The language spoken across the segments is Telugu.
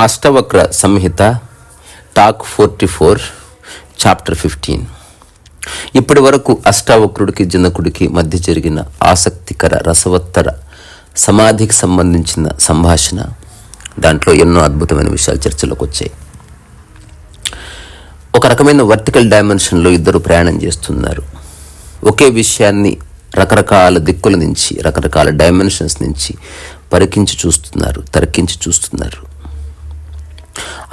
Ashtavakra Samhita talk forty four chapter fifteen. ఇప్పటి వరకు అష్టావక్రుడికి జనకుడికి మధ్య జరిగిన ఆసక్తికర రసవత్తర సమాధికి సంబంధించిన సంభాషణ దాంట్లో ఎన్నో అద్భుతమైన విషయాలు చర్చలోకి వచ్చాయి. ఒక రకమైన వర్టికల్ డైమెన్షన్లో ఇద్దరు ప్రయాణం చేస్తున్నారు. ఒకే విషయాన్ని రకరకాల దిక్కుల నుంచి రకరకాల డైమెన్షన్స్ నుంచి పరికించి చూస్తున్నారు తరికించి చూస్తున్నారు.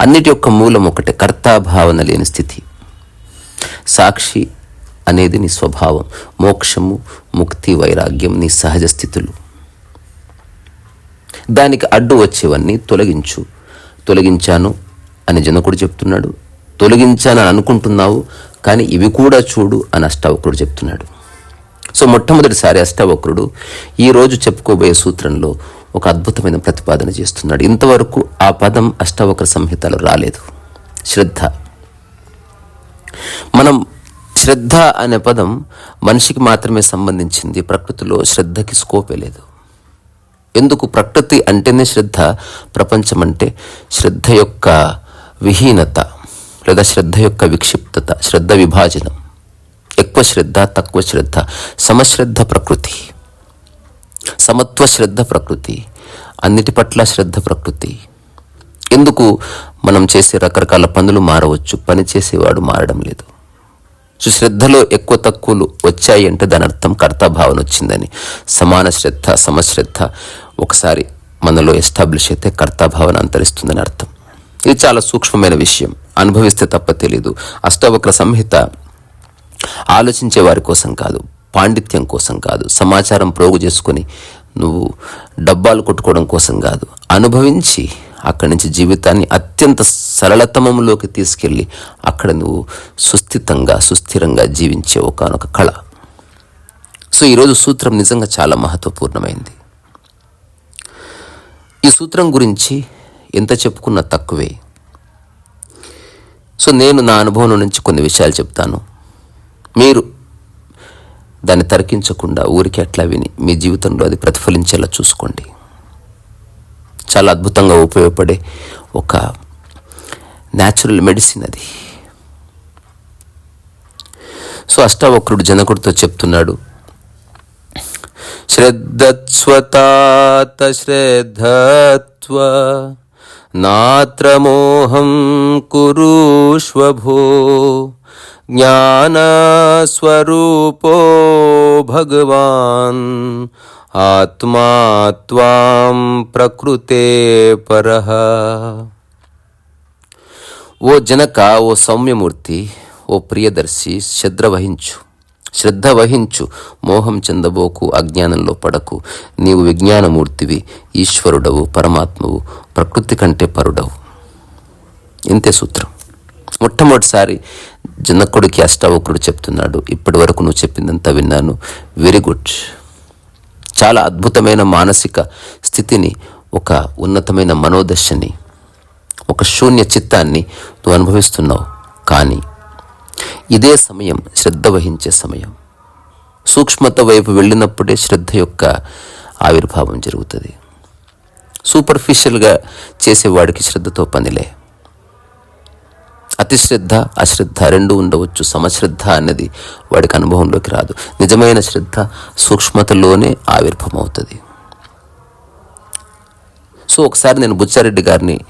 అన్నిటి యొక్క మూలం ఒకటే కర్తాభావన లేని స్థితి. సాక్షి అనేది నీ స్వభావం మోక్షము ముక్తి వైరాగ్యం నీ సహజ స్థితులు. దానికి అడ్డు వచ్చేవన్నీ తొలగించు తొలగించాను అని జనకుడు చెప్తున్నాడు. తొలగించానని అనుకుంటున్నావు కానీ ఇవి కూడా చూడు అని అష్టావక్రుడు చెప్తున్నాడు. సో మొట్టమొదటిసారి అష్టావక్రుడు ఈరోజు చెప్పుకోబోయే సూత్రంలో ఒక అద్భుతమైన ప్రతిపాదన చేస్తున్నాడు. ఇంతవరకు ఆ పదం అష్టావక్ర సంహితలో రాలేదు. శ్రద్ధ. మనం శ్రద్ధ అనే పదం మనిషికి మాత్రమే సంబంధించింది. ప్రకృతిలో శ్రద్ధకి స్కోపే లేదు. ఎందుకు? ప్రకృతి అంటేనే శ్రద్ధ ప్రపంచం అంటే శ్రద్ధ యొక్క విహీనత. లేదా శ్రద్ధ యొక్క విక్షిప్తత శ్రద్ధ విభాజనం. ఎక్కువ శ్రద్ధ తక్కువ శ్రద్ధ. సమశ్రద్ధ ప్రకృతి. సమత్వ శ్రద్ధ ప్రకృతి. అన్నిటి పట్ల శ్రద్ధ ప్రకృతి. ఎందుకు మనం చేసే రకరకాల పనులు మారవచ్చు? పని చేసేవాడు మారడం లేదు. సో శ్రద్ధలో ఎక్కువ తక్కువలు వచ్చాయి అంటే దాని అర్థం కర్తాభావన వచ్చిందని. సమాన శ్రద్ధ సమశ్రద్ధ ఒకసారి మనలో ఎస్టాబ్లిష్ అయితే కర్తాభావన అంతరిస్తుందని అర్థం. ఇది చాలా సూక్ష్మమైన విషయం. అనుభవిస్తే తప్ప తెలీదు. అష్టవక్ర సంహిత ఆలోచించే వారి కోసం కాదు పాండిత్యం కోసం కాదు సమాచారం ప్రోగు చేసుకొని నువ్వు డబ్బాలు కొట్టుకోవడం కోసం కాదు. అనుభవించి అక్కడి నుంచి జీవితాన్ని అత్యంత సరళతమంలోకి తీసుకెళ్ళి అక్కడ నువ్వు సుస్థితంగా సుస్థిరంగా జీవించే ఒకనొక కళ. సో ఈరోజు సూత్రం నిజంగా చాలా మహత్వపూర్ణమైంది. ఈ సూత్రం గురించి ఎంత చెప్పుకున్నా తక్కువే. సో నేను నా అనుభవం నుంచి కొన్ని విషయాలు చెప్తాను. మీరు దాన్ని తరికించకుండా ఊరికి అట్లా విని మీ జీవితంలో అది ప్రతిఫలించేలా చూసుకోండి. చాలా అద్భుతంగా ఉపయోగపడే ఒక న్యాచురల్ మెడిసిన్ అది. సో అష్టావక్రుడు జనకుడితో చెప్తున్నాడు శ్రద్ధస్వతాత శ్రద్ధత్వ నాత్రమోహం కురుష్వభో జ్ఞానస్వరూపో భగవాన్ ఆత్మా త్వాం ప్రకృతే పరః. ఓ జనక ఓ సౌమ్యమూర్తి ఓ ప్రియదర్శి శ్రద్ధ వహించు. శ్రద్ధ వహించు. మోహం చెందబోకు అజ్ఞానంలో పడకు. నీవు విజ్ఞానమూర్తివి ఈశ్వరుడవు పరమాత్మవు ప్రకృతి కంటే పరుడవు. ఇంతే సూత్రం. మొట్టమొదటిసారి జనకుడికి అష్టావకుడు చెప్తున్నాడు. ఇప్పటి వరకు నువ్వు చెప్పిందంతా విన్నాను. వెరీ గుడ్ చాలా అద్భుతమైన మానసిక స్థితిని ఒక ఉన్నతమైన మనోదశని ఒక శూన్య చిత్తాన్ని నువ్వు అనుభవిస్తున్నావు. కానీ ఇదే సమయం శ్రద్ధ వహించే సమయం. సూక్ష్మత వైపు వెళ్ళినప్పుడే శ్రద్ధ యొక్క ఆవిర్భావం జరుగుతుంది. సూపర్ఫిషియల్గా చేసేవాడికి శ్రద్ధతో పనిలే. అతిశ్రద్ధ అశ్రద్ధ రెండు ఉండవచ్చు. సమశ్రద్ధ అన్నది వాడికి అనుభవంలోకి రాదు. నిజమైన శ్రద్ధ సూక్ష్మతలోనే ఆవిర్భవం అవుతుంది సో ఒకసారి నేను బుచ్చారెడ్డి గారిని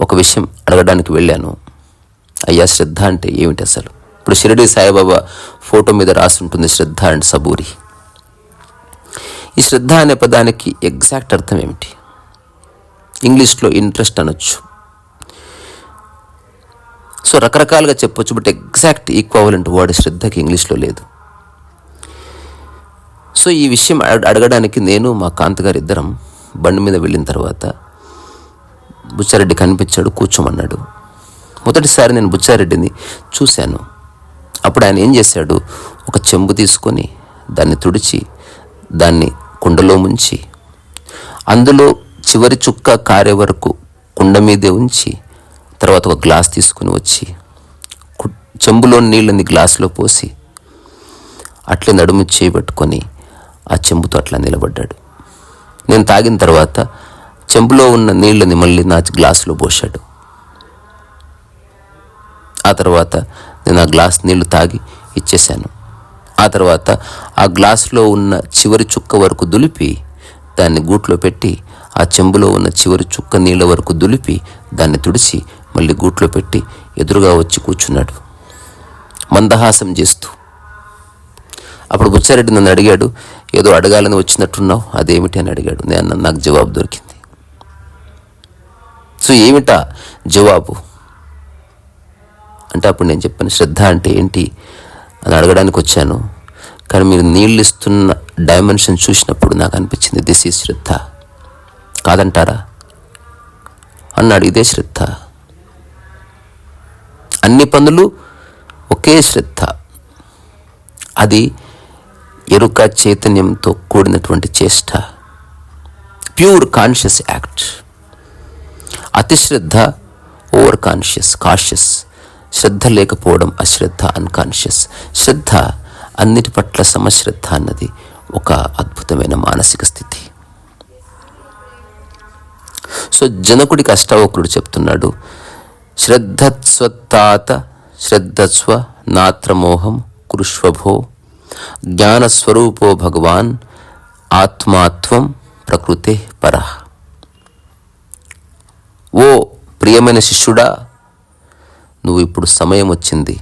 ఒక విషయం అడగడానికి వెళ్ళాను. అయ్యా శ్రద్ధ అంటే ఏమిటి అసలు? ఇప్పుడు షిరిడి సాయిబాబా ఫోటో మీద రాసి ఉంటుంది శ్రద్ధ అండ్ సబూరి. ఈ శ్రద్ధ అనే పదానికి ఎగ్జాక్ట్ అర్థం ఏమిటి? ఇంగ్లీష్లో ఇంట్రెస్ట్ అనొచ్చు. సో రకరకాలుగా చెప్పొచ్చు బట్ ఎగ్జాక్ట్ ఈక్వాలెంట్ వర్డ్ శ్రద్ధకి ఇంగ్లీష్లో లేదు. సో ఈ విషయం అడగడానికి నేను మా కాంత్ గారు ఇద్దరం బండి మీద వెళ్ళిన తర్వాత బుచ్చారెడ్డి కనిపించాడు కూర్చోమన్నాడు. మొదటిసారి నేను బుచ్చారెడ్డిని చూశాను. అప్పుడు ఆయన ఏం చేశాడు? ఒక చెంబు తీసుకొని దాన్ని తుడిచి దాన్ని కుండలో ముంచి అందులో చివరి చుక్క కారే వరకు కుండ మీదే ఉంచి తర్వాత ఒక గ్లాస్ తీసుకుని వచ్చి చెంబులో నీళ్ళని గ్లాసులో పోసి అట్లే నడుము చేయబెట్టుకొని ఆ చెంబుతో అట్లా నిలబడ్డాడు. నేను తాగిన తర్వాత చెంబులో ఉన్న నీళ్ళని మళ్ళీ నా గ్లాసులో పోశాడు. తర్వాత నేను ఆ గ్లాస్ నీళ్ళు తాగి ఇచ్చేశాను. ఆ తర్వాత ఆ గ్లాసులో ఉన్న చివరి చుక్క వరకు దులిపి దాన్ని గూట్లో పెట్టి ఆ చెంబులో ఉన్న చివరి చుక్క నీళ్ళ వరకు దులిపి దాన్ని తుడిచి మళ్ళీ గూట్లో పెట్టి ఎదురుగా వచ్చి కూర్చున్నాడు. మందహాసం చేస్తూ. అప్పుడు బుచ్చారెడ్డి నన్ను అడిగాడు ఏదో అడగాలని వచ్చినట్టున్నావు? అదేమిటి? అని అడిగాడు. నేను నాకు జవాబు దొరికింది. సో ఏమిటా జవాబు? అంటే అప్పుడు నేను చెప్పాను శ్రద్ధ అంటే ఏంటి? అని అడగడానికి వచ్చాను. కానీ మీరు నీళ్ళు ఇస్తున్న డైమెన్షన్ చూసినప్పుడు నాకు అనిపించింది దిస్ ఈజ్ శ్రద్ధ. కాదంటారా? అన్నాడు ఇదే శ్రద్ధ. అన్ని పనులు ఒకే శ్రద్ధ. అది ఎరుక చైతన్యంతో కూడినటువంటి చేష్ట. Pure conscious act. అతిశ్రద్ధ over conscious cautious శ్రద్ధ లేకపోవడం అశ్రద్ధ అన్కాన్షియస్ శ్రద్ధ అన్నిటి పట్ల సమశ్రద్ధ అన్నది ఒక అద్భుతమైన మానసిక స్థితి. సో జనకుడికి అష్టావకుడు చెప్తున్నాడు శ్రద్ధత్స్వత్తాత శ్రద్ధస్వ నాత్రమోహం కురుష్వభో జ్ఞానస్వరూపో భగవాన్ ఆత్మాత్వం ప్రకృతే పరః. ఓ ప్రియమైన శిష్యుడా నువ్వు ఇప్పుడు సమయం వచ్చింది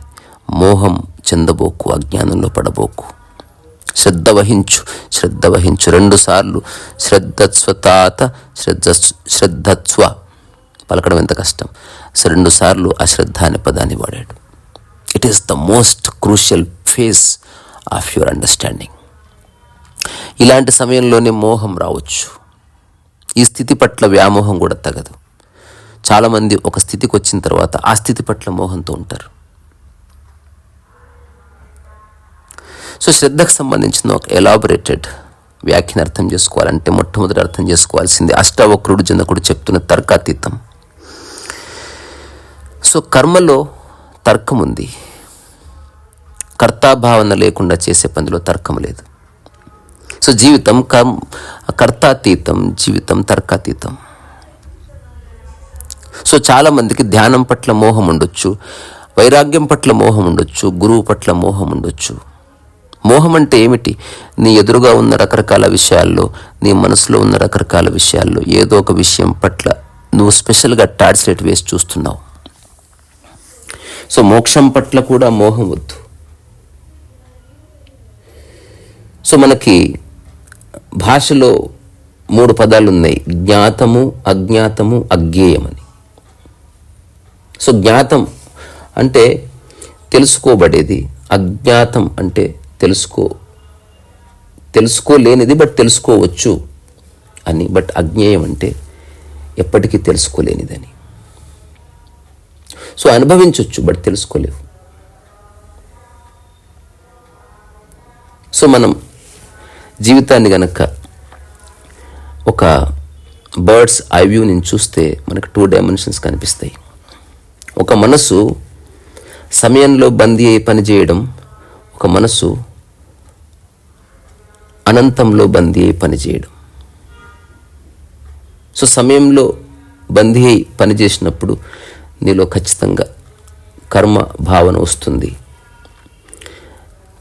మోహం చెందబోకు అజ్ఞానంలో పడబోకు. శ్రద్ధ వహించు శ్రద్ధ వహించు. రెండుసార్లు శ్రద్ధస్వతాత శ్రద్ధ శ్రద్ధత్వ పలకడం ఎంత కష్టం. రెండుసార్లు అశ్రద్ధ అనే పదాన్ని వాడాడు. It is the most crucial phase of your understanding ఇలాంటి సమయంలోనే మోహం రావచ్చు. ఈ స్థితి పట్ల వ్యామోహం కూడా తగదు. చాలామంది ఒక స్థితికి వచ్చిన తర్వాత ఆ స్థితి పట్ల మోహంతో ఉంటారు. సో శ్రద్ధకు సంబంధించిన ఒక ఎలాబొరేటెడ్ వ్యాఖ్యను అర్థం చేసుకోవాలంటే మొట్టమొదటి అర్థం చేసుకోవాల్సింది అష్టావక్రుడు జనకుడు చెప్తున్న తర్కాతీతం. సో కర్మలో తర్కం ఉంది. కర్తాభావన లేకుండా చేసే పనిలో తర్కం లేదు. సో జీవితం కర్మ కర్తాతీతం జీవితం తర్కాతీతం. సో చాలామందికి ధ్యానం పట్ల మోహం ఉండొచ్చు వైరాగ్యం పట్ల మోహం ఉండొచ్చు గురువు పట్ల మోహం ఉండొచ్చు. మోహం అంటే ఏమిటి? నీ ఎదురుగా ఉన్న రకరకాల విషయాల్లో నీ మనసులో ఉన్న రకరకాల విషయాల్లో ఏదో ఒక విషయం పట్ల నువ్వు స్పెషల్గా టాడ్స్లెట్ వేసి చూస్తున్నావు. సో మోక్షం పట్ల కూడా మోహం వద్దు. సో మనకి భాషలో మూడు పదాలు ఉన్నాయి జ్ఞాతము అజ్ఞాతము అజ్ఞేయమని. సో జ్ఞాతం అంటే తెలుసుకోబడేది. అజ్ఞాతం అంటే తెలుసుకో తెలుసుకోలేనిది బట్ తెలుసుకోవచ్చు అని. బట్ అజ్ఞేయం అంటే ఎప్పటికీ తెలుసుకోలేనిదని. సో అనుభవించవచ్చు బట్ తెలుసుకోలేవు. సో మనం జీవితాన్ని గనక ఒక బర్డ్స్ ఐ వ్యూ నుంచి చూస్తే మనకు టూ డైమెన్షన్స్ కనిపిస్తాయి. ఒక మనసు సమయంలో బందీ అయి పనిచేయడం ఒక మనసు అనంతంలో బందీ అయి పనిచేయడం సో సమయంలో బందీ అయి పనిచేసినప్పుడు నీలో ఖచ్చితంగా కర్మ భావన వస్తుంది.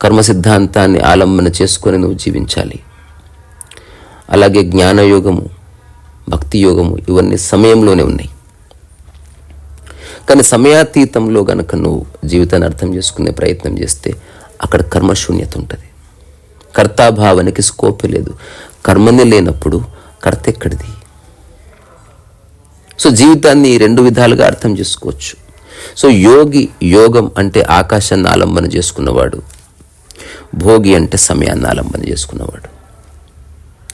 కర్మ సిద్ధాంతాన్ని ఆలంబన చేసుకొని నువ్వు జీవించాలి. అలాగే జ్ఞానయోగము భక్తి యోగము ఇవన్నీ సమయంలోనే ఉన్నాయి. కానీ సమయాతీతంలో గనక నువ్వు జీవితాన్ని అర్థం చేసుకునే ప్రయత్నం చేస్తే అక్కడ కర్మశూన్యత ఉంటుంది. కర్తాభావానికి స్కోప్ లేదు. కర్మనే లేనప్పుడు కర్త ఎక్కడిది? సో జీవితాన్ని రెండు విధాలుగా అర్థం చేసుకోవచ్చు. సో యోగి యోగం అంటే ఆకాశాన్ని ఆలంబన చేసుకున్నవాడు. భోగి అంటే సమయాన్ని ఆలంబన చేసుకున్నవాడు.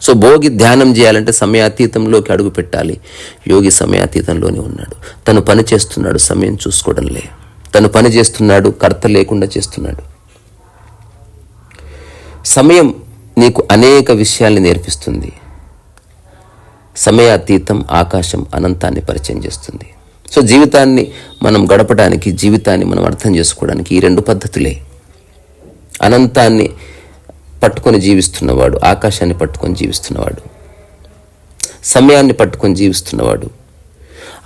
సో భోగి ధ్యానం చేయాలంటే సమయాతీతంలోకి అడుగు పెట్టాలి. యోగి సమయాతీతంలోనే ఉన్నాడు. తను పని చేస్తున్నాడు సమయం చూసుకోవడంలే తను పని చేస్తున్నాడు కర్త లేకుండా చేస్తున్నాడు. సమయం నీకు అనేక విషయాల్ని నేర్పిస్తుంది. సమయాతీతం ఆకాశం అనంతాన్ని పరిచయం చేస్తుంది. సో జీవితాన్ని మనం గడపడానికి జీవితాన్ని మనం అర్థం చేసుకోవడానికి ఈ రెండు పద్ధతులే. అనంతాన్ని పట్టుకొని జీవిస్తున్నవాడు ఆకాశాన్ని పట్టుకొని జీవిస్తున్నవాడు సమయాన్ని పట్టుకొని జీవిస్తున్నవాడు.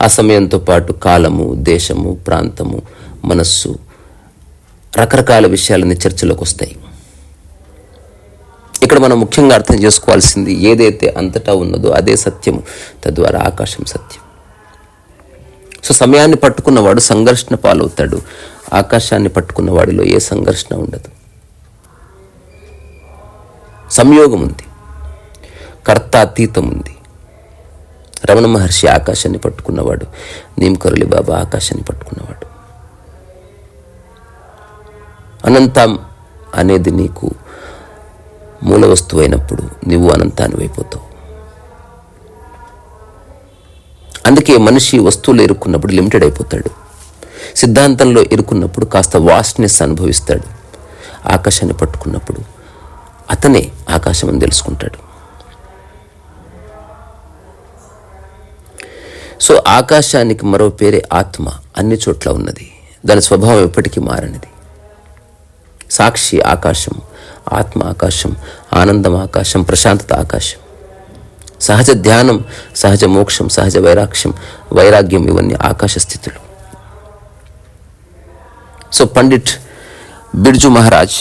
ఆ సమయంతో పాటు కాలము దేశము ప్రాంతము మనస్సు రకరకాల విషయాలన్నీ చర్చలోకి వస్తాయి. ఇక్కడ మనం ముఖ్యంగా అర్థం చేసుకోవాల్సింది ఏదైతే అంతటా ఉన్నదో అదే సత్యము తద్వారా ఆకాశం సత్యం. సో సమయాన్ని పట్టుకున్నవాడు సంఘర్షణ పాలవుతాడు. ఆకాశాన్ని పట్టుకున్న వాడిలో ఏ సంఘర్షణ ఉండదు. సంయోగం ఉంది కర్తాతీతం ఉంది రమణ మహర్షి ఆకాశాన్ని పట్టుకున్నవాడు నీమ్కరులి బాబా ఆకాశాన్ని పట్టుకున్నవాడు. అనంతం అనేది నీకు మూల వస్తువు అయినప్పుడు నువ్వు అనంతాన్ని అయిపోతావు అందుకే మనిషి వస్తువులు ఇరుక్కున్నప్పుడు లిమిటెడ్ అయిపోతాడు. సిద్ధాంతంలో ఇరుక్కున్నప్పుడు కాస్త వాస్ట్నెస్ అనుభవిస్తాడు. ఆకాశాన్ని పట్టుకున్నప్పుడు అతనే ఆకాశం అని తెలుసుకుంటాడు. సో ఆకాశానికి మరో పేరే ఆత్మ అన్ని చోట్ల ఉన్నది. దాని స్వభావం ఎప్పటికీ మారనిది. సాక్షి ఆకాశం ఆత్మ ఆకాశం ఆనందం ఆకాశం ప్రశాంతత ఆకాశం. సహజ ధ్యానం సహజ మోక్షం సహజ వైరాక్ష్యం వైరాగ్యం ఇవన్నీ ఆకాశ స్థితులు. సో పండిట్ బిర్జు మహారాజ్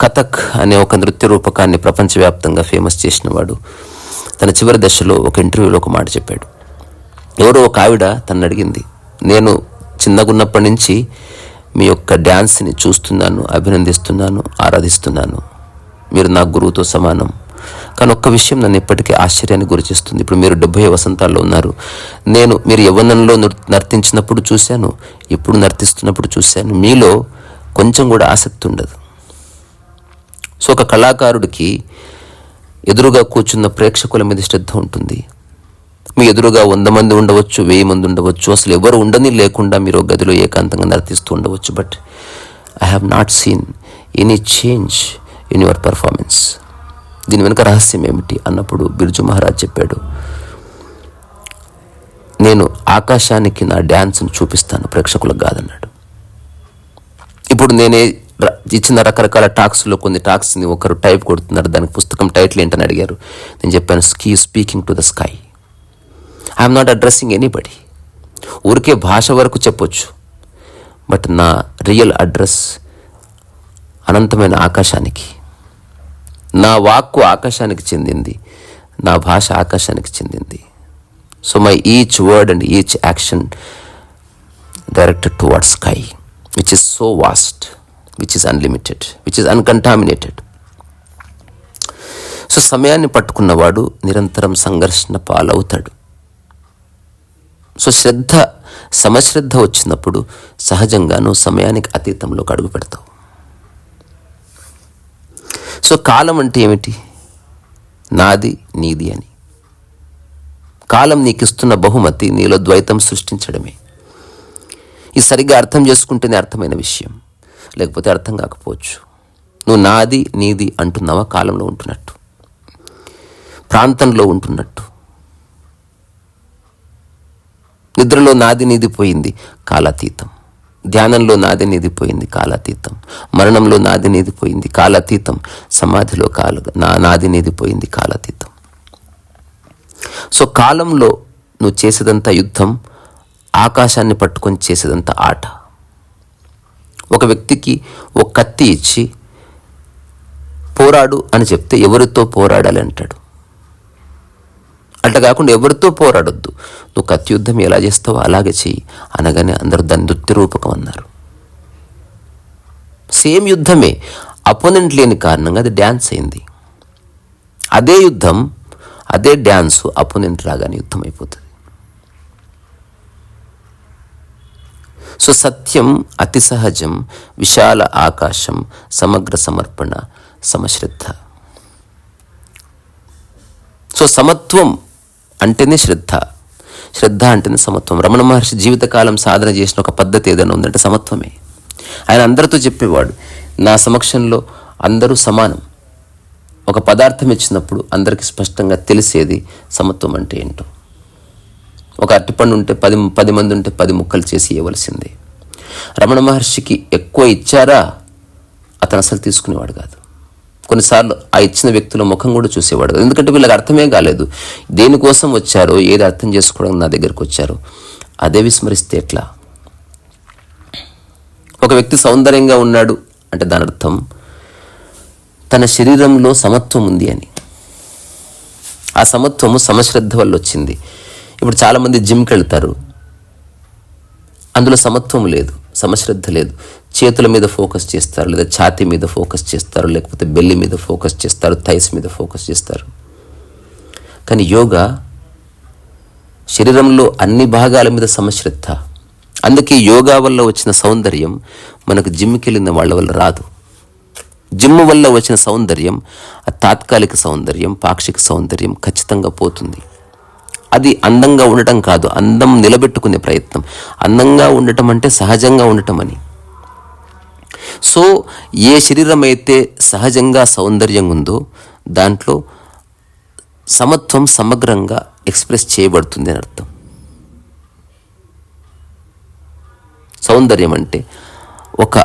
కథక్ అనే ఒక నృత్య రూపకాన్ని ప్రపంచవ్యాప్తంగా ఫేమస్ చేసినవాడు. తన చివరి దశలో ఒక ఇంటర్వ్యూలో ఒక మాట చెప్పాడు. ఎవరో ఒక ఆవిడ తను అడిగింది నేను చిన్నగున్నప్పటి నుంచి మీ యొక్క డ్యాన్స్ని చూస్తున్నాను అభినందిస్తున్నాను ఆరాధిస్తున్నాను. మీరు నా గురువుతో సమానం. కానీ ఒక్క విషయం నన్ను ఇప్పటికీ ఆశ్చర్యానికి గురిచేస్తుంది. ఇప్పుడు మీరు డెబ్బై వసంతాల్లో ఉన్నారు. నేను మీరు యవ్వనంలో నర్తించినప్పుడు చూశాను ఇప్పుడు నర్తిస్తున్నప్పుడు చూశాను. మీలో కొంచెం కూడా ఆసక్తి ఉండదు. సో ఒక కళాకారుడికి ఎదురుగా కూర్చున్న ప్రేక్షకుల మీద శ్రద్ధ ఉంటుంది. మీ ఎదురుగా వంద మంది ఉండవచ్చు వెయ్యి మంది ఉండవచ్చు అసలు ఎవరు ఉండని లేకుండా మీరు గదిలో ఏకాంతంగా నర్తిస్తూ ఉండవచ్చు. But I have not seen any change in your performance దీని వెనుక రహస్యం ఏమిటి? అన్నప్పుడు బిర్జు మహారాజ్ చెప్పాడు నేను ఆకాశానికి నా డ్యాన్స్ను చూపిస్తాను ప్రేక్షకులకు కాదన్నాడు. ఇప్పుడు నేనే ఇచ్చిన రకరకాల టాక్స్లో కొన్ని టాక్స్ని ఒకరు టైప్ కొడుతున్నారు. దానికి పుస్తకం టైటిల్ ఏంటని అడిగారు. నేను చెప్పాను ski speaking to the sky I'm not addressing anybody ఊరికే భాష వరకు చెప్పొచ్చు. బట్ నా రియల్ అడ్రస్ అనంతమైన ఆకాశానికి. నా వాక్కు ఆకాశానికి చెందింది. నా భాష ఆకాశానికి చెందింది. So my each word and each action directed towards sky which is so vast which is unlimited which is uncontaminated so సమయాన్ని పట్టుకున్నవాడు నిరంతరం సంఘర్షణ పాలవుతాడు. సో శ్రద్ధ సమశ్రద్ధ వచ్చినప్పుడు సహజంగాను సమయానికి అతీతంలోకి అడుగు పెడతావు. సో కాలం అంటే ఏమిటి? నాది నీది అని. కాలం నీకు ఇస్తున్న బహుమతి నీలో ద్వైతం సృష్టించడమే. ఇది సరిగ్గా అర్థం చేసుకుంటేనే అర్థమైన విషయం. లేకపోతే అర్థం కాకపోవచ్చు. నువ్వు నాది నీది అంటున్నావా? కాలంలో ఉంటున్నట్టు. ప్రాంతంలో ఉంటున్నట్టు. నిద్రలో నాది నీది పోయింది కాలాతీతం. ధ్యానంలో నాది నీది పోయింది కాలాతీతం. మరణంలో నాది నీది పోయింది కాలాతీతం. సమాధిలో కాల నా నాది నీది పోయింది కాలాతీతం. సో కాలంలో నువ్వు చేసేదంతా యుద్ధం ఆకాశాన్ని పట్టుకొని చేసేదంతా ఆట. ఒక వ్యక్తికి ఒక కత్తి ఇచ్చి పోరాడు అని చెప్తే ఎవరితో పోరాడాలి అంటాడు? అట్లా కాకుండా ఎవరితో పోరాడొద్దు? నువ్వు కత్తి యుద్ధం ఎలా చేస్తావో అలాగే చెయ్యి. అనగానే అందరూ దాని నృత్య రూపకం అన్నారు. సేమ్ యుద్ధమే. అపోనెంట్ లేని కారణంగా అది డ్యాన్స్ అయింది. అదే యుద్ధం అదే డ్యాన్స్ అపోనెంట్ రాగానే యుద్ధం అయిపోతుంది సో సత్యం అతి సహజం విశాల ఆకాశం సమగ్ర సమర్పణ సమశ్రద్ధ. సో సమత్వం అంటేనే శ్రద్ధ. శ్రద్ధ అంటేనే సమత్వం. రమణ మహర్షి జీవితకాలం సాధన చేసిన ఒక పద్ధతి ఏదైనా ఉందంటే సమత్వమే. ఆయన అందరితో చెప్పేవాడు నా సమక్షంలో అందరూ సమానం. ఒక పదార్థం ఇచ్చినప్పుడు అందరికీ స్పష్టంగా తెలిసేది సమత్వం అంటే ఏంటో. ఒక అరటిపండు ఉంటే పది పది మంది ఉంటే పది ముక్కలు చేసి ఇవ్వవలసిందే. రమణ మహర్షికి ఎక్కువ ఇచ్చారా? అతను అసలు తీసుకునేవాడు కాదు. కొన్నిసార్లు ఆ ఇచ్చిన వ్యక్తుల ముఖం కూడా చూసేవాడు కాదు. ఎందుకంటే వీళ్ళకి అర్థమే కాలేదు. దేనికోసం వచ్చారో ఏది అర్థం చేసుకోవడం నా దగ్గరకు వచ్చారో అదే విస్మరిస్తే ఎట్లా? ఒక వ్యక్తి సౌందర్యంగా ఉన్నాడు అంటే దాని అర్థం తన శరీరంలో సమత్వం ఉంది అని. ఆ సమత్వము సమశ్రద్ధ వల్ల వచ్చింది. ఇప్పుడు చాలామంది జిమ్కి వెళ్తారు అందులో సమత్వం లేదు సమశ్రద్ధ లేదు. చేతుల మీద ఫోకస్ చేస్తారు లేదా ఛాతీ మీద ఫోకస్ చేస్తారు లేకపోతే బెల్లి మీద ఫోకస్ చేస్తారు థైస్ మీద ఫోకస్ చేస్తారు. కానీ యోగా శరీరంలో అన్ని భాగాల మీద సమశ్రద్ధ. అందుకే యోగా వల్ల వచ్చిన సౌందర్యం మనకు జిమ్కి వెళ్ళిన వాళ్ళ వల్ల రాదు. జిమ్ వల్ల వచ్చిన సౌందర్యం ఆ తాత్కాలిక సౌందర్యం పాక్షిక సౌందర్యం ఖచ్చితంగా పోతుంది. అది అందంగా ఉండటం కాదు. అందం నిలబెట్టుకునే ప్రయత్నం. అందంగా ఉండటం అంటే సహజంగా ఉండటం అని. సో ఏ శరీరం అయితే సహజంగా సౌందర్యంగా ఉందో దాంట్లో సమత్వం సమగ్రంగా ఎక్స్ప్రెస్ చేయబడుతుంది అని అర్థం. సౌందర్యం అంటే ఒక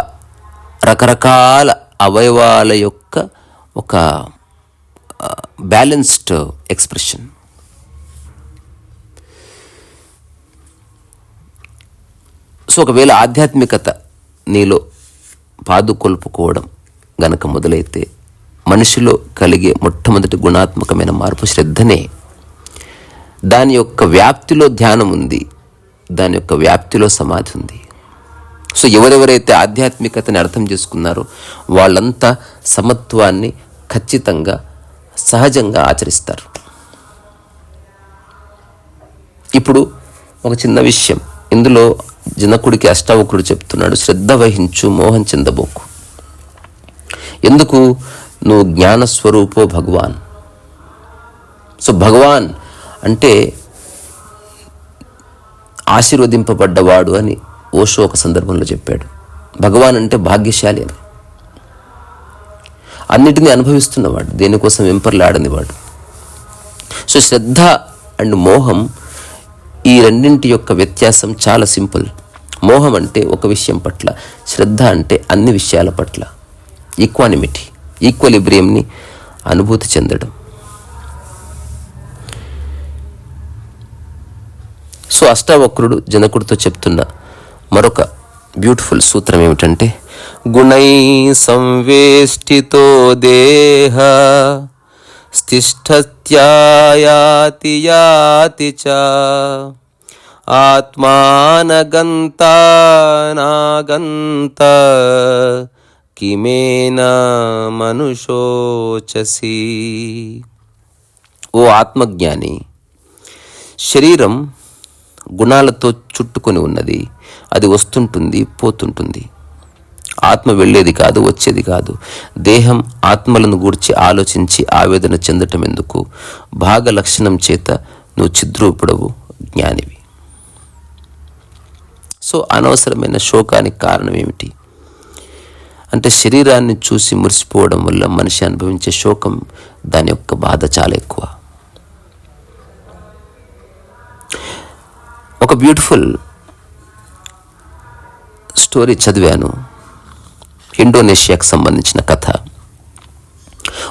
రకరకాల అవయవాల యొక్క ఒక బ్యాలెన్స్డ్ ఎక్స్ప్రెషన్ సో ఒకవేళ ఆధ్యాత్మికత నీలో పాదుకొల్పుకోవడం గనక మొదలైతే మనిషిలో కలిగే మొట్టమొదటి గుణాత్మకమైన మార్పు శ్రద్ధనే. దాని యొక్క వ్యాప్తిలో ధ్యానం ఉంది దాని యొక్క వ్యాప్తిలో సమాధి ఉంది. సో ఎవరెవరైతే ఆధ్యాత్మికతని అర్థం చేసుకున్నారో వాళ్ళంతా సమత్వాన్ని ఖచ్చితంగా సహజంగా ఆచరిస్తారు. ఇప్పుడు ఒక చిన్న విషయం. ఇందులో జనకుడికి అష్టావకుడు చెప్తున్నాడు శ్రద్ధ వహించు మోహం చెందబోకు. ఎందుకు? నువ్వు జ్ఞానస్వరూపో భగవాన్. సో భగవాన్ అంటే ఆశీర్వదింపబడ్డవాడు అని ఓషో ఒక సందర్భంలో చెప్పాడు. భగవాన్ అంటే భాగ్యశాలి అని. అన్నిటినీ అనుభవిస్తున్నవాడు దేనికోసం వెంపర్లాడనివాడు. సో శ్రద్ధ అండ్ మోహం ఈ రెండింటి యొక్క వ్యత్యాసం చాలా సింపుల్. మోహం అంటే ఒక విషయం పట్ల శ్రద్ధ అంటే అన్ని విషయాల పట్ల. ఈక్వానిమిటీ ఈక్వలిబ్రియంని అనుభూతి చెందడం. సో అష్టావక్రుడు జనకుడితో చెప్తున్న మరొక బ్యూటిఫుల్ సూత్రం ఏమిటంటే గుణై సంవేష్టితో దేహ స్థిష్టత్యాయాతి యాతి చ ఆత్మానగంతానాగంత కిమేనా మనుషోచసి ఓ ఆత్మజ్ఞాని శరీరం గుణాలతో చుట్టుకొని ఉన్నది. అది వస్తుంటుంది పోతుంటుంది. ఆత్మ వెళ్ళేది కాదు వచ్చేది కాదు. దేహం ఆత్మలను గూర్చి ఆలోచించి ఆవేదన చెందటం ఎందుకు భాగ లక్షణం చేత నువ్వు చిద్రూపుడవు జ్ఞానివి. సో అనవసరమైన శోకానికి కారణం ఏమిటి అంటే శరీరాన్ని చూసి మురిసిపోవడం వల్ల మనిషి అనుభవించే శోకం దాని యొక్క బాధ చాలా ఎక్కువ. ఒక బ్యూటిఫుల్ స్టోరీ చదివాను. ఇండోనేషియాకు సంబంధించిన కథ.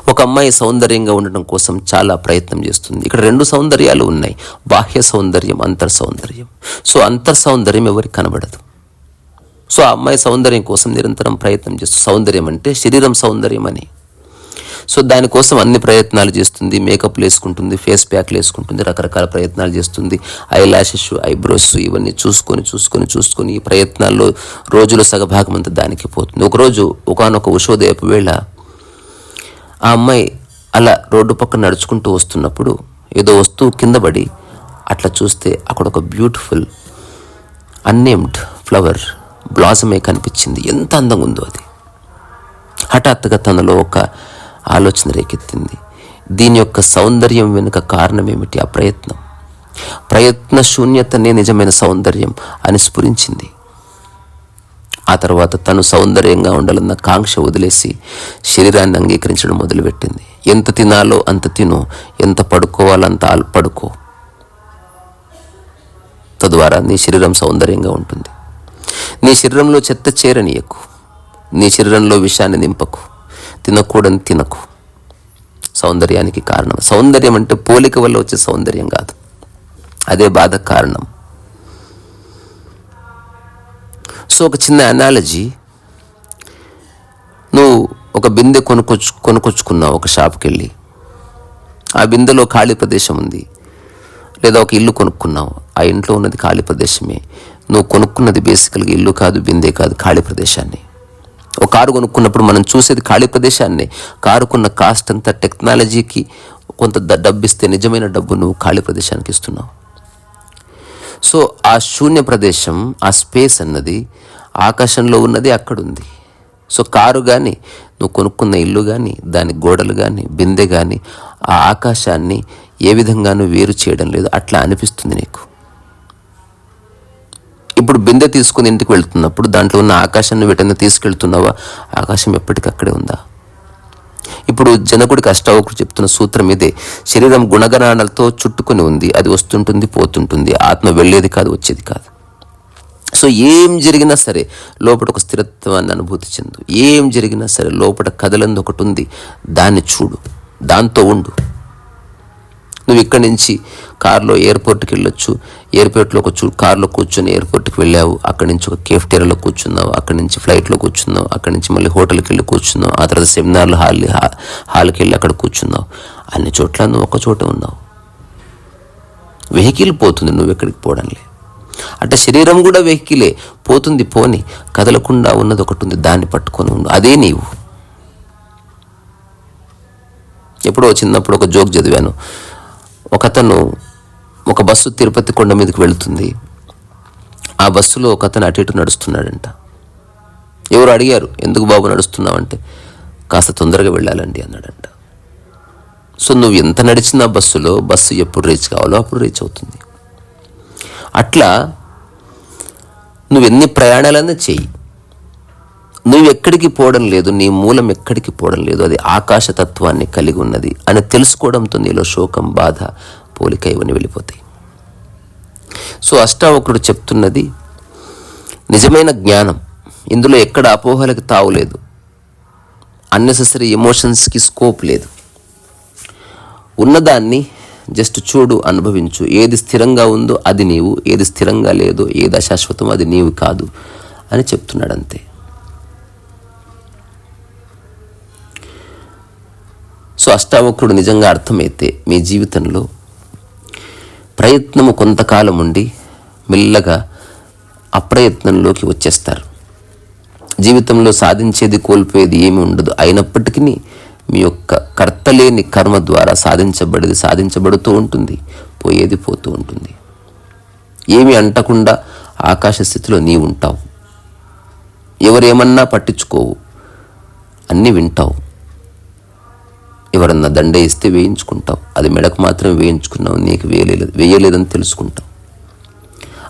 ఒక అమ్మాయి సౌందర్యంగా ఉండడం కోసం చాలా ప్రయత్నం చేస్తుంది. ఇక్కడ రెండు సౌందర్యాలు ఉన్నాయి. బాహ్య సౌందర్యం అంతర్ సౌందర్యం. సో అంతర్ సౌందర్యం ఎవరికి కనబడదు. సో ఆ అమ్మాయి సౌందర్యం కోసం నిరంతరం ప్రయత్నం చేస్తుంది సౌందర్యం అంటే శరీరం సౌందర్యం అని. సో దానికోసం అన్ని ప్రయత్నాలు చేస్తుంది. మేకప్లు వేసుకుంటుంది ఫేస్ ప్యాక్లు వేసుకుంటుంది రకరకాల ప్రయత్నాలు చేస్తుంది. ఐ లాషెస్ ఐబ్రోస్ ఇవన్నీ చూసుకొని చూసుకొని చూసుకొని ఈ ప్రయత్నాల్లో రోజులో సగభాగం అంతా దానికి పోతుంది. ఒకరోజు ఒకనొక ఉషోదయపు వేళ ఆ అమ్మాయి అలా రోడ్డు పక్కన నడుచుకుంటూ వస్తున్నప్పుడు ఏదో వస్తువు కింద పడి అట్లా చూస్తే అక్కడ ఒక బ్యూటిఫుల్ అన్నేమ్డ్ ఫ్లవర్ బ్లాసమే కనిపించింది. ఎంత అందంగా ఉందో అది. హఠాత్తుగా తనలో ఒక ఆలోచన రేకెత్తింది. దీని యొక్క సౌందర్యం వెనుక కారణం ఏమిటి? ఆ ప్రయత్నం. ప్రయత్న శూన్యతనే నిజమైన సౌందర్యం అని స్ఫురించింది. ఆ తర్వాత తను సౌందర్యంగా ఉండాలన్న కాంక్ష వదిలేసి శరీరాన్ని అంగీకరించడం మొదలుపెట్టింది. ఎంత తినాలో అంత తిను ఎంత పడుకోవాలో అంత పడుకో. తద్వారా నీ శరీరం సౌందర్యంగా ఉంటుంది. నీ శరీరంలో చెత్త చేరనీయకు. నీ శరీరంలో విషాన్ని నింపకు. తినకూడని తినకు. సౌందర్యానికి కారణం. సౌందర్యం అంటే పోలిక వల్ల వచ్చే సౌందర్యం కాదు. అదే బాధ కారణం. సో ఒక చిన్న అనాలజీ నువ్వు ఒక బిందె కొనుక్కొచ్చు కొనుకొచ్చుకున్నావు ఒక షాప్కి వెళ్ళి ఆ బిందెలో ఖాళీ ప్రదేశం ఉంది. లేదా ఒక ఇల్లు కొనుక్కున్నావు. ఆ ఇంట్లో ఉన్నది ఖాళీ ప్రదేశమే. నువ్వు కొనుక్కున్నది బేసికల్గా ఇల్లు కాదు బిందె కాదు ఖాళీ ప్రదేశాన్ని. ఒక కారు కొనుక్కున్నప్పుడు మనం చూసేది ఖాళీ ప్రదేశాన్ని. కారుకున్న కాస్ట్ అంతా టెక్నాలజీకి కొంత ద- డబ్బు ఇస్తే నిజమైన డబ్బు నువ్వు ఖాళీ ప్రదేశానికి ఇస్తున్నావు. సో ఆ శూన్య ప్రదేశం ఆ స్పేస్ అన్నది ఆకాశంలో ఉన్నది అక్కడుంది. సో కారు కానీ నువ్వు కొనుక్కున్న ఇల్లు కానీ దాని గోడలు కానీ బిందె కానీ ఆ ఆకాశాన్ని ఏ విధంగానూ వేరు చేయడం లేదు. అట్లా అనిపిస్తుంది నీకు. ఇప్పుడు బిందె తీసుకుని ఇంటికి వెళ్తున్నప్పుడు? దాంట్లో ఉన్న ఆకాశాన్ని వెంటనే తీసుకెళ్తున్నావా? ఆకాశం ఎప్పటికక్కడే ఉందా? ఇప్పుడు జనకుడికి అష్టావకుడు చెప్తున్న సూత్రం ఇదే. శరీరం గుణగణాలతో చుట్టుకొని ఉంది. అది వస్తుంటుంది పోతుంటుంది. ఆత్మ వెళ్ళేది కాదు వచ్చేది కాదు. సో ఏం జరిగినా సరే లోపల ఒక స్థిరత్వాన్ని అనుభూతి చెందు. ఏం జరిగినా సరే లోపల కదలంది ఒకటి ఉంది. దాన్ని చూడు. దాంతో ఉండు. నువ్వు ఇక్కడి నుంచి కారులో ఎయిర్పోర్ట్కి వెళ్ళొచ్చు. ఎయిర్పోర్ట్లో ఒక చూ కారులో కూర్చొని ఎయిర్పోర్ట్కి వెళ్ళావు. అక్కడి నుంచి ఒక కేఫ్టేరియాలో కూర్చున్నావు. అక్కడి నుంచి ఫ్లైట్లో కూర్చున్నావు. అక్కడి నుంచి మళ్ళీ హోటల్కి వెళ్ళి కూర్చున్నావు. ఆ తర్వాత సెమినార్లు హాల్ హా- హాల్కి వెళ్ళి అక్కడ కూర్చున్నావు. అన్ని చోట్ల నువ్వు ఒక చోట ఉన్నావు. వెహికల్ పోతుంది నువ్వు ఎక్కడికి పోవడంలే అంటే శరీరం కూడా వెహికలే. పోతుంది పోని. కదలకుండా ఉన్నది ఒకటి ఉంది దాన్ని పట్టుకొని ఉండు. అదే నీవు. ఎప్పుడో చిన్నప్పుడు ఒక జోక్ చదివాను. ఒకతను ఒక బస్సు తిరుపతి కొండ మీదకి వెళుతుంది. ఆ బస్సులో ఒక అతను అటు ఇటు నడుస్తున్నాడంట. ఎవరు అడిగారు ఎందుకు బాబు నడుస్తున్నావంటే? కాస్త తొందరగా వెళ్ళాలండి అన్నాడంట. సో నువ్వు ఎంత నడిచినా బస్సులో బస్సు ఎప్పుడు రీచ్ కావాలో అప్పుడు రీచ్ అవుతుంది. అట్లా నువ్వు ఎన్ని ప్రయాణాలన్నా చెయ్యి. నువ్వు ఎక్కడికి పోవడం లేదు నీ మూలం ఎక్కడికి పోవడం లేదు అది ఆకాశతత్వాన్ని కలిగి ఉన్నది అని తెలుసుకోవడంతో నీలో శోకం బాధ పోలిక ఇవన్నీ వెళ్ళిపోతాయి. సో అష్టావకుడు చెప్తున్నది నిజమైన జ్ఞానం. ఇందులో ఎక్కడ అపోహలకు తావులేదు అన్నెసెసరీ ఎమోషన్స్కి స్కోప్ లేదు. ఉన్నదాన్ని జస్ట్ చూడు అనుభవించు. ఏది స్థిరంగా ఉందో అది నీవు ఏది స్థిరంగా లేదో ఏది అశాశ్వతం అది నీవు కాదు అని చెప్తున్నాడు అంతే సో అష్టావక్రుడు నిజంగా అర్థమైతే మీ జీవితంలో ప్రయత్నము కొంతకాలం ఉండి మెల్లగా అప్రయత్నంలోకి వచ్చేస్తారు. జీవితంలో సాధించేది కోల్పోయేది ఏమి ఉండదు. అయినప్పటికీ మీ యొక్క కర్తలేని కర్మ ద్వారా సాధించబడేది సాధించబడుతూ ఉంటుంది పోయేది పోతూ ఉంటుంది. ఏమి అంటకుండా ఆకాశ స్థితిలో నీ ఉంటావు ఎవరేమన్నా పట్టించుకోవు. అన్నీ వింటావు. ఎవరన్నా దండ ఇస్తే వేయించుకుంటావు అది మెడకు మాత్రం వేయించుకున్నావు నీకు వేయలేదు వేయలేదని తెలుసుకుంటావు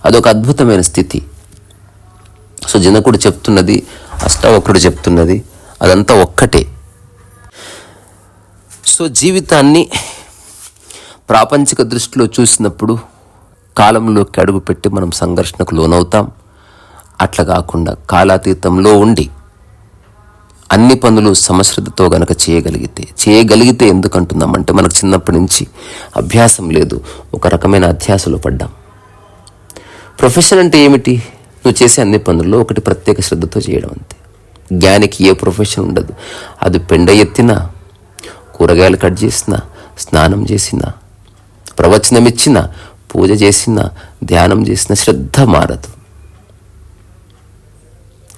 అదొక అద్భుతమైన స్థితి. సో జనకుడు చెప్తున్నది అష్టావక్రుడు చెప్తున్నది అదంతా ఒక్కటే. సో జీవితాన్ని ప్రాపంచిక దృష్టిలో చూసినప్పుడు కాలంలోకి అడుగుపెట్టి మనం సంఘర్షణకు లోనవుతాం. అట్లా కాకుండా కాలాతీతంలో ఉండి అన్ని పనులు సమశ్రద్ధతో గనక చేయగలిగితే చేయగలిగితే ఎందుకంటున్నామంటే మనకు చిన్నప్పటి నుంచి అభ్యాసం లేదు ఒక రకమైన అధ్యాసలో పడ్డాం. ప్రొఫెషన్ అంటే ఏమిటి? నువ్వు చేసే అన్ని పనుల్లో ఒకటి ప్రత్యేక శ్రద్ధతో చేయడం అంతే. జ్ఞానికి ఏ ప్రొఫెషన్ ఉండదు. అది పెండ ఎత్తినా కూరగాయలు కట్ చేసినా స్నానం చేసినా ప్రవచనం ఇచ్చినా పూజ చేసినా ధ్యానం చేసినా శ్రద్ధ మారదు.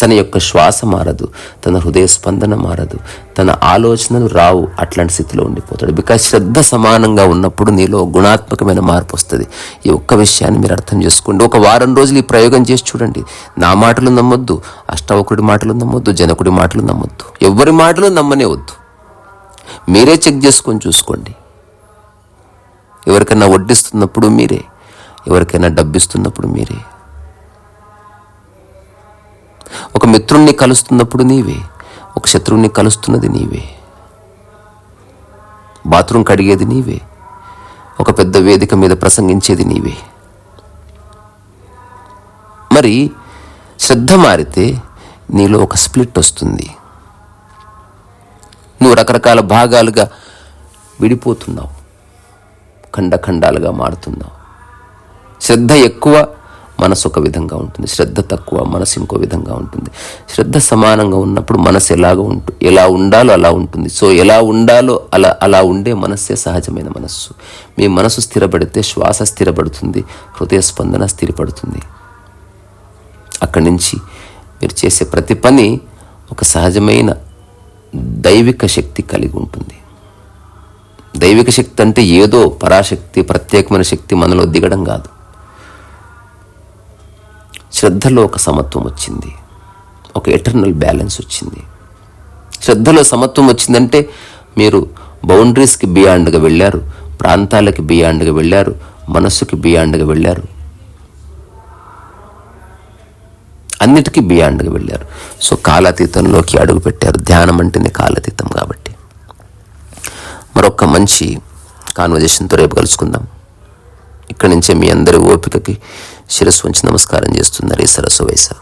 తన యొక్క శ్వాస మారదు తన హృదయ స్పందన మారదు తన ఆలోచనలు రావు అట్లాంటి స్థితిలో ఉండిపోతాడు. బికాజ్ శ్రద్ధ సమానంగా ఉన్నప్పుడు నీలో గుణాత్మకమైన మార్పు వస్తుంది. ఈ ఒక్క విషయాన్ని మీరు అర్థం చేసుకోండి. ఒక వారం రోజులు ఈ ప్రయోగం చేసి చూడండి. నా మాటలు నమ్మొద్దు అష్టవకుడి మాటలు నమ్మొద్దు జనకుడి మాటలు నమ్మొద్దు. ఎవరి మాటలు నమ్మనే వద్దు మీరే చెక్ చేసుకొని చూసుకోండి. ఎవరికైనా వడ్డిస్తున్నప్పుడు మీరే ఎవరికైనా డబ్బిస్తున్నప్పుడు మీరే. ఒక మిత్రుణ్ణి కలుస్తున్నప్పుడు నీవే ఒక శత్రువుని కలుస్తున్నది నీవే. బాత్రూమ్ కడిగేది నీవే ఒక పెద్ద వేదిక మీద ప్రసంగించేది నీవే. మరి శ్రద్ధ మారితే నీలో ఒక స్ప్లిట్ వస్తుంది. నువ్వు రకరకాల భాగాలుగా విడిపోతున్నావు ఖండఖండాలుగా మారుతున్నావు. శ్రద్ధ ఎక్కువ మనసు ఒక విధంగా ఉంటుంది. శ్రద్ధ తక్కువ మనసు ఇంకో విధంగా ఉంటుంది. శ్రద్ధ సమానంగా ఉన్నప్పుడు మనసు ఎలాగ ఉంటు ఎలా ఉండాలో అలా ఉంటుంది. సో ఎలా ఉండాలో అలా అలా ఉండే మనస్సే సహజమైన మనస్సు. మీ మనసు స్థిరపడితే శ్వాస స్థిరపడుతుంది హృదయ స్పందన స్థిరపడుతుంది. అక్కడి నుంచి మీరు చేసే ప్రతి పని ఒక సహజమైన దైవిక శక్తి కలిగి ఉంటుంది. దైవిక శక్తి అంటే ఏదో పరాశక్తి ప్రత్యేకమైన శక్తి మనలో దిగడం కాదు. శ్రద్ధలో ఒక సమత్వం వచ్చింది. ఒక ఎటర్నల్ బ్యాలెన్స్ వచ్చింది. శ్రద్ధలో సమత్వం వచ్చిందంటే మీరు బౌండరీస్కి బియాండ్గా వెళ్ళారు ప్రాంతాలకి బియాండ్గా వెళ్ళారు మనస్సుకి బియాండ్గా వెళ్ళారు. అన్నిటికీ బియాండ్గా వెళ్ళారు. సో కాలాతీతంలోకి అడుగుపెట్టారు ధ్యానం అంటేనే కాలాతీతం కాబట్టి. మరొక మంచి కాన్వర్జేషన్తో రేపు కలుసుకుందాం. ఇక్కడి నుంచే మీ అందరి ఓపికకి శిరస్సు ఉంచి నమస్కారం చేస్తున్నారు. ఈ సరస్సు వయసా.